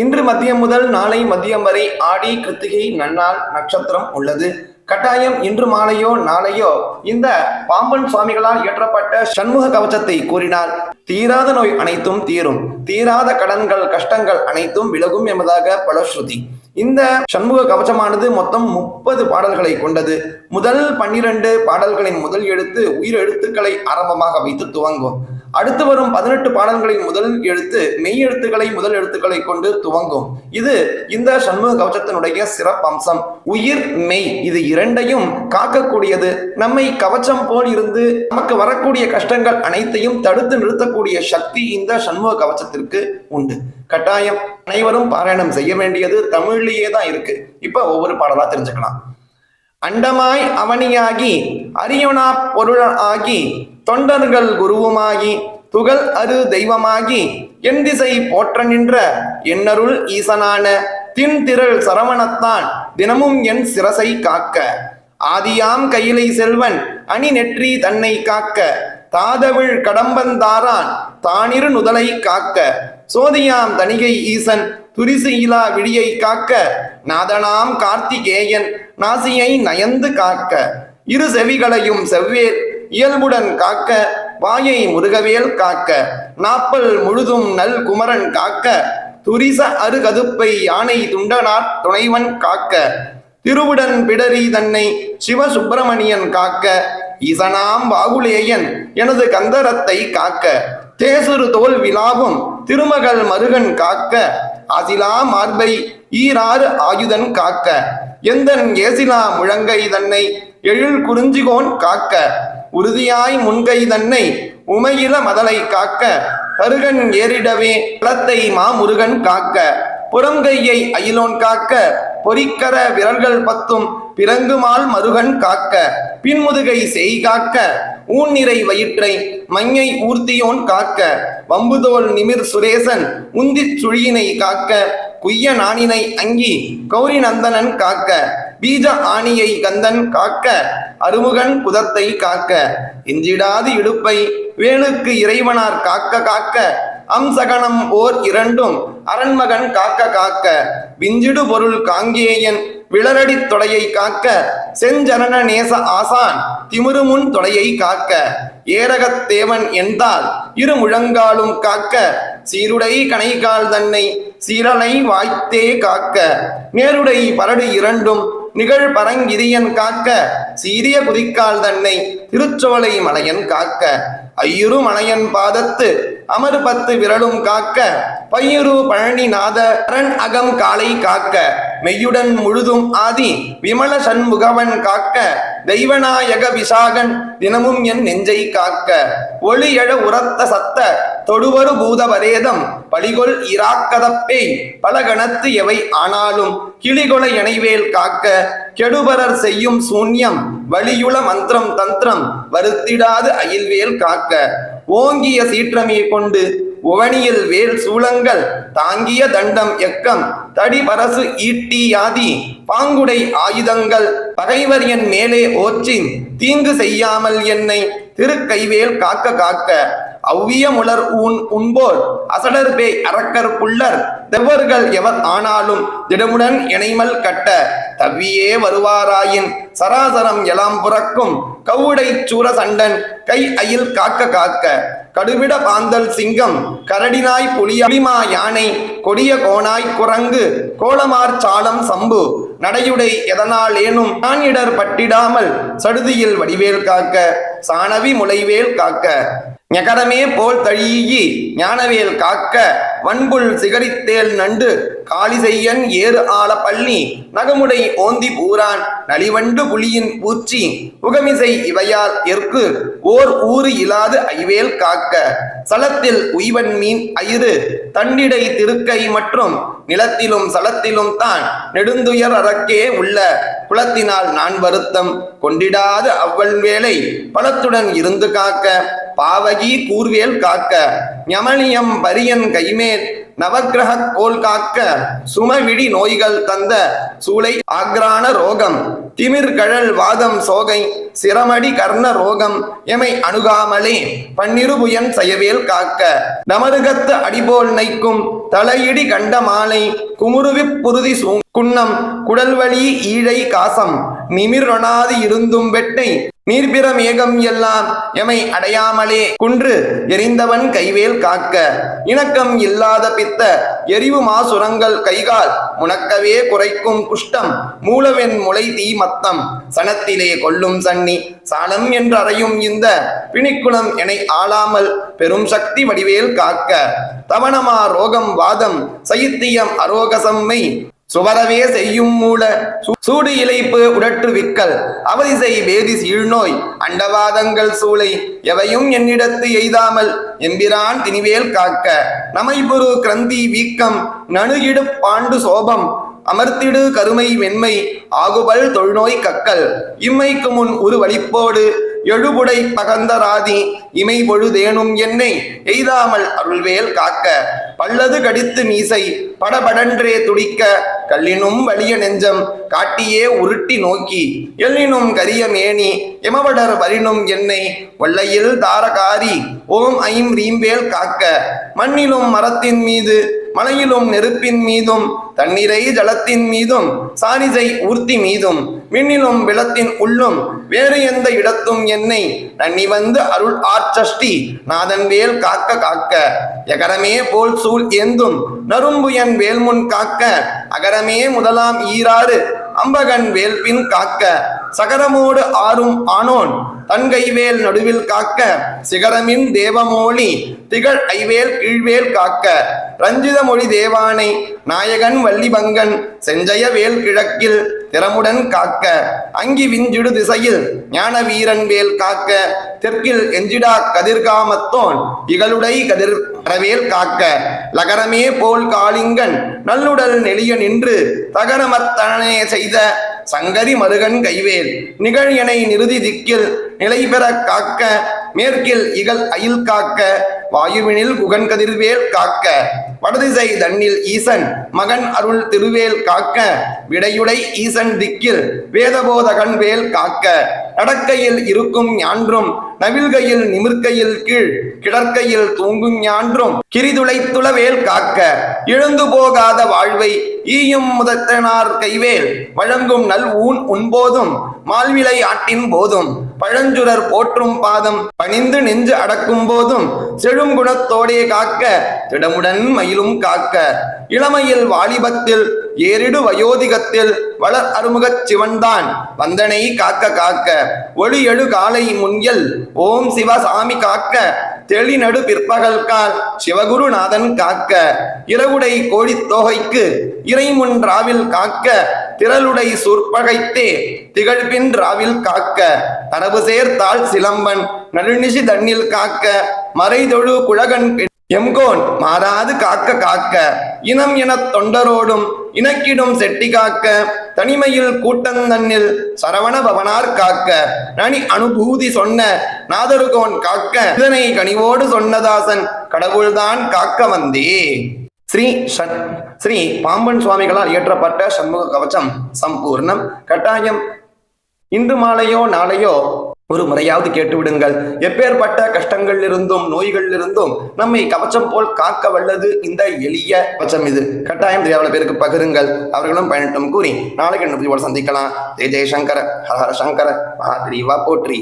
இன்று மதியம் முதல் நாளை மதியம் வரை ஆடி கிருத்திகை நன்னாள் நட்சத்திரம் உள்ளது. கட்டாயம் இன்று மாலையோ நாளையோ இந்த பாம்பன் சுவாமிகளால் இயற்றப்பட்ட சண்முக கவசத்தை கூறினால் தீராத நோய் அனைத்தும் தீரும். தீராத கடன்கள் கஷ்டங்கள் அனைத்தும் விலகும் என்பதாக பலஸ்ருதி. இந்த சண்முக கவசமானது மொத்தம் முப்பது பாடல்களை கொண்டது. முதல் பன்னிரண்டு பாடல்களின் முதல் எழுத்து உயிர் எழுத்துக்களை ஆரம்பமாக வைத்து துவங்கும் அடுத்து வரும் பதினெட்டு பாடல்களின் முதல் எழுத்து மெய் எழுத்துக்களை முதல் எழுத்துக்களை கொண்டு துவங்கும். இது இந்த சண்முக கவச்சத்தினுடைய சிறப்பம்சம். உயிர் மெய் இது இரண்டையும் காக்கக்கூடியது. நம்மை கவச்சம் போல் இருந்து நமக்கு வரக்கூடிய கஷ்டங்கள் அனைத்தையும் தடுத்து நிறுத்தக்கூடிய சக்தி இந்த சண்முக கவச்சத்திற்கு உண்டு. கட்டாயம் அனைவரும் பாராயணம் செய்ய வேண்டியது தமிழ்லேயே தான் இருக்கு. இப்ப ஒவ்வொரு பாடலா தெரிஞ்சுக்கலாம். அண்டமாய் அவனியாகி அரியணா பொருளாகி ஆகி தொண்டர்கள் குருவுமாகி துகள் அரு தெய்வமாகி என் திசை போற்ற நின்ற என்னருள் ஈசனான தின்திரள் சரவணத்தான் தினமும் என் சிரசை காக்க. ஆதியாம் கையிலை செல்வன் அணி நெற்றி தன்னை காக்க. தாதவிழ் கடம்பந்தாரான் தானிரு நுதலை காக்க. சோதியாம் தணிகை ஈசன் துரிசு இலா விழியை காக்க. நாதனாம் கார்த்திகேயன் நாசியை நயந்து காக்க. இரு செவிகளையும் செவ்வேர் இயல்புடன் காக்க வாயை முருகவேல் காக்க நாப்பல் முழுதும் நல் குமரன் காக்க துரிச அருகதுப்பை யானை துண்டனார் துணைவன் காக்க திருவுடன் பிடரி தன்னை சிவ சுப்பிரமணியன் காக்க இசனாம் பாகுலேயன் எனது கந்தரத்தை காக்க தேசுரு தோல் விழாவும் திருமகள் மருகன் காக்க அசிலா மார்பை ஈராறு ஆயுதன் காக்க எந்தன் ஏசிலா முழங்கை தன்னை எழில் குறிஞ்சிகோன் காக்க உறுதியாய் முன்கை தன்னை உமையில மதலை காக்க கருகன் ஏறிடவே களத்தை மாமுருகன் காக்க புறங்கையை அயிலோன் காக்க பொறிக்கர விரல்கள் பத்தும் பிறங்குமால் மருகன் காக்க பின்முதுகை செய் காக்க ஊன்னிறை வயிற்றை மஞ்சை ஊர்த்தியோன் காக்க வம்புதோல் நிமிர் சுரேசன் உந்திச் சுழியினை காக்க குய்ய நாணினை அங்கி கௌரி நந்தனன் காக்க பீஜ ஆணியை கந்தன் காக்க அருமுகன் புதத்தை காக்க. எஞ்சிடாது இடுப்பை வேணுக்கு இறைவனார் காக்க காக்க. அம்சகணம் ஓர் இரண்டும் அரண்மகன் காக்க காக்க. விஞ்சிடு பொருள் காங்கேயன் விளரடி தொடையை காக்க. செஞ்சரண நேச ஆசான் திமிருமுன் தொடையை காக்க. ஏரகத்தேவன் என்றால் இரு முழங்காலும் காக்க. சீருடை கணைகால் தன்னை சீரனை வாய்த்தே காக்க. நேருடை பரடு இரண்டும் நிகழ் பரங்கிரியன் காக்க சீரிய குதிக்கால் தன்னை திருச்சோலை மலையன் காக்க. ஐயுரு மலையன் பாதத்து அமர் பத்து விரலும் காக்க. பையுரு பழனிநாத அரண் அகம் காலை காக்க. மெய்யுடன் முழுதும் ஆதி விமல சண்முகவன் காக்க. தெய்வநாயக விசாகன் தினமும் என் நெஞ்சை காக்க. ஒளியழ உரத்த சத்த தொடுவரு பூத வரேதம் பலிகொள் இராக்கதப்பே பல கணத்து எவை ஆனாலும் கிளிகொலை இணைவேல் காக்க கெடுபரர் செய்யும் சூன்யம் வலியுள மந்திரம் தந்திரம் வருத்திடாது அயில்வேல் காக்க. ஓங்கிய சீற்றமே கொண்டு உவனியில் வேல் சூளங்கள் தாங்கிய தண்டம் எக்கம் தடி பரசு ஈட்டி யாதி பாங்குடை ஆயுதங்கள் பகைவர் என் மேலே ஓச்சின் தீங்கு செய்யாமல் என்னை திருக்கைவேல் காக்க காக்க. அவ்விய முலர் ஊன் உண்போர் அசடர் பேய் அரக்கர் புள்ளர் தெவ்வர்கள் எவர் ஆனாலும் திடமுடன் இணைமல் கட்ட தவ்வியே வருவாராயின் சராசரம் எலாம் புறக்கும் கவுடை சூர சண்டன் கை அயில் காக்க காக்க கடுவிட பாந்தல் சிங்கம் கரடினாய் புலிய புலிமா யானை கொடிய கோணாய் குரங்கு கோலமார் சாலம் சம்பு நடையுடை எதனால் ஏனும் ஆணிடர் பட்டிடாமல் சடுதியில் வடிவேல் காக்க சாணவி முளைவேல் காக்க. ஞகரமே போல் தழியி ஞானவேல் காக்க. வன்புல் சிகரித்தேல் நண்டு காளிசையன் ஏறு ஆள பள்ளி நகமுடை ஓந்தி பூரான் நலிவண்டு புலியின் பூச்சி உகமிசை இவையால் எற்கு ஓர் ஊறு இலாது ஐவேல் காக்க. சலத்தில் உய்வன் மீன் அயிறு தண்டிடை திருக்கை மற்றும் நிலத்திலும் சலத்திலும் தான் நெடுந்துயர் அறக்கே உள்ள. குலத்தினால் நான் வருத்தம் கொண்டிடாது அவ்வள் வேலை பலத்துடன் இருந்து காக்க பாவகி கூர்வேல் காக்க ஞமனியம் பரியன் கைமேல் நவக்கிரக கோல் காக்க சுமவிழி நோய்கள் தந்த சூளை ஆக்ரான ரோகம். திமிர் கழல் வாதம் சோகை சிரமடி கர்ண ரோகம் எமை அணுகாமலே பன்னிருபுயன் செயவேல் காக்க. நமருகத்து அடிபோல் நைக்கும் தலையிடி கண்ட மாலை குமுருவிப் புருதி சூ குன்னம் குடல்வழி ஈழை காசம் நிமிரொணாது இருந்தும் வெட்டை நீர்பிரம் ஏகம் எல்லாம் எமை அடையாமலே. குன்று எரிந்தவன் கைவேல் காக்க. இணக்கம் இல்லாத பித்த எரிவு மாசுரங்கள் கைகால் முனக்கவே குறைக்கும் குஷ்டம். மூலவென் முளை தீ மத்தம் சனத்திலே கொல்லும் சன்னி. சாலம் என்றறையும் இந்த பிணிக்குளம் என ஆளாமல் பெரும் சக்தி வடிவேல் காக்க. தவணமா ரோகம் வாதம் சைத்தியம் அரோகசம்மை சுவரவே செய்யும் மூல சூடு இழைப்பு உடற்று விக்கல். அவதிசை வேதி சீழ்நோய். அண்டவாதங்கள் சூளை. எவையும் என்னிடத்து எய்தாமல் எம்பிரான் திணிவேல் காக்க. நமைபுரு கிரந்தி வீக்கம். நணுகிடு பாண்டு சோபம். அமர்த்திடு கருமை வெண்மை. ஆகுபல் தொழுநோய் கக்கல். இம்மைக்கு முன் ஒரு வழிப்போடு. எழுபுடை பகந்தராதி இமை பொழுதேனும் என்னை எய்தாமல் அருள்வேல் காக்க. பல்லது கடித்து மீசை. படபடன்றே துடிக்க. கல்லினும் வலிய நெஞ்சம் காட்டியே உருட்டி நோக்கி எல்லினும் கரிய மேனி எமவடர் வரினும் என்னை வல்லையில் தாரகாரி ஓம் ஐம் ரீம்பேல் காக்க. மண்ணிலும் மரத்தின் மீது மலையிலும் நெருப்பின் மீதும் தண்ணீரை ஜலத்தின் மீதும் சாரிசை ஊர்த்தி மீதும் மின்னிலும் விளத்தின் உள்ளும் வேறு எந்த இடத்தும் என்னை நன்னி வந்து அருள் ஆர்ச்சஷ்டி நாதன் வேல் காக்க காக்க. எகரமே போல் சூழ் ஏந்தும் நரும்பு என் வேல்முன் காக்க. அகரமே முதலாம் ஈராறு அம்பகன் வேல்வின் காக்க சகரமோடு ஆறும் ஆனோன் தன்கைவேல் நடுவில் காக்க சிகரமின் தேவமோழி திகழ் ஐவேல் கீழ்வேல் காக்க ரஞ்சித மொழி தேவானை நாயகன் வள்ளிபங்கன் செஞ்சய வேல் கிழக்கில் திறமுடன் காக்க அங்கி விஞ்சிடு திசையில் ஞான வீரன் வேல் காக்க தெற்கில் எஞ்சிடா கதிர்காமத்தோன் இகழுடை கதிர் அறவேல் காக்க. லகரமே போல் காளிங்கன் நல்லுடல் நெளிய நின்று தகரமத்தனே செய்த சங்கரி மருகன் கைவேல். நிகழ்யனை நிறுதி திக்கில் நிலைபெற காக்க. மேற்கில் இகல் அயில் காக்க. வாயுவினில் குகன் கதிர்வேல் காக்க. வடதிசை தன்னில் ஈசன் மகன் அருள் திருவேல் காக்க விடையுடை ஈசன் திக்கில் வேதபோதகன் வேல் காக்க. நடக்கையில் இருக்கும் ஞான்றும் நவில்கையில் நிமிர்க்கையில் கீழ் கிடற்கையில் தூங்கும் ஞான்றும் கிரிதுளைத்துளவேல் காக்க. இழந்து போகாத வாழ்வை ஈயும் முதத்தனார் கைவேல் வழங்கும் நல் ஊன் உண்போதும் மால்விளை ஆட்டின் போதும் பழஞ்சுரர் போற்றும் பாதம் பணிந்து நெஞ்சு அடக்கும் போதும் செழும் குணத்தோடே காக்க திடமுடன் மயிலும் காக்க. இளமையில் வாலிபத்தில் ஏறிடு வயோதிகத்தில் வளர் அருமுகச் சிவன்தான் வந்தனை காக்க காக்க. ஒளி எழு காலை முன்யல் ஓம் சிவசாமி காக்க. தெளிநடு பிற்பகல் கால் சிவகுருநாதன் காக்க. இரவுடை கோழித் தோகைக்கு இறைமுன் ராவில் காக்க. திரளுடை சொற்பகைத்தே திகழ்பின் ராவில் காக்க தரவு சேர்த்தாள் சிலம்பன் நடுநிசி தண்ணில் காக்க மறைதொழு குழகன் எம்கோன் மாறாது காக்க காக்க இனம் எனத் தொண்டரோடும் இனக்கிடும் செட்டி காக்க தனிமையில் கூட்டந்தன்னில் சரவண பவனார் காக்க நனி அனுபூதி சொன்ன நாதருகோன் காக்க இதனை கனிவோடு சொன்னதாசன் கடவுள்தான் காக்க வந்தே. ஸ்ரீ ஷட் ஸ்ரீ பாம்பன் சுவாமிகளால் இயற்றப்பட்ட சண்முக கவச்சம் சம்பூர்ணம். கட்டாயம். இன்று மாலையோ நாளையோ ஒரு முறையாவது கேட்டு விடுங்கள் எப்பேற்பட்ட கஷ்டங்கள் இருந்தும் நோய்கள் இருந்தும் நம்மை கவச்சம் போல் காக்க வல்லது இந்த எளிய கவச்சம் இது. கட்டாயம் தேவல பேருக்கு பகிருங்கள். அவர்களும் பயனட்டும் கூறி நாளைக்கு என்ன சந்திக்கலாம். ஜெய ஜெயசங்கர ஹர ஹர சங்கர மகாதிரிவா போற்றி.